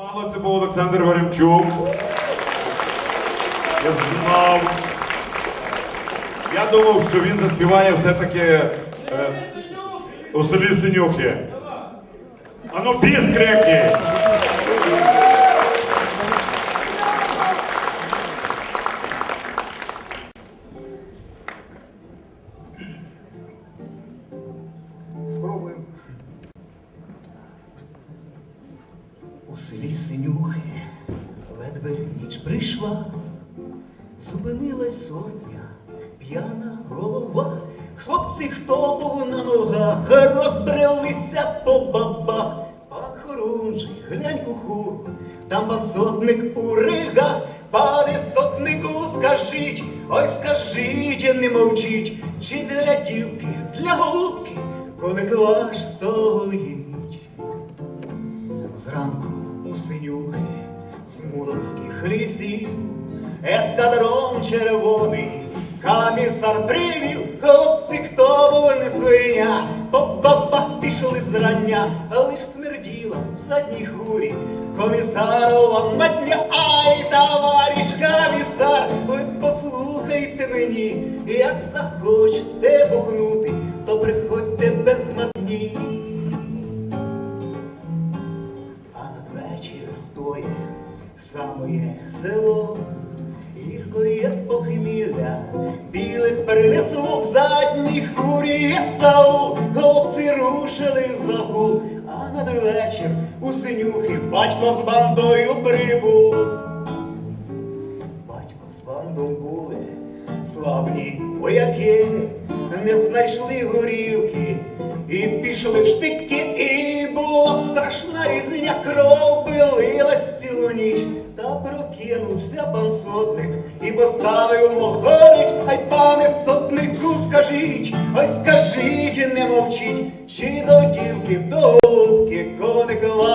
мало це був Олександр Варемчук. Я знав. Я думав, що він заспіває все-таки е, у селі Синюхи. Ану, біс! Селі Синюхи ледве ніч прийшла, зупинилась сотня, п'яна голова. Хлопці, хто був на ногах, розбрелися по бабах. Пан хорунжий, глянь у хуру, там пан сотник у ригах. Пане сотнику, скажіть, ой скажіть, не мовчіть, чи для дівки, для голубки коник ваш стоїть. Зранку у синюхи з муромських лісів, ескадрон червоний, камісар привів, хлопці, хто був не свиня, по бабах пішли зрання, лиш смерділа в задній хурі, комісарова матня, ай, товариш самоє село, гіркоє похмілля, білих перенесло в задній хурі Саул, хлопці рушили в загул, а надвечір у синюхи батько з бандою прибув. Батько з бандом були славні вояки, не знайшли горівки і пішли в штики, і була страшна різня, кров поставимо горіч, хай пане сотнику скажіть, ой скажіть, і не мовчіть, чи до дівки, до голубки коникла.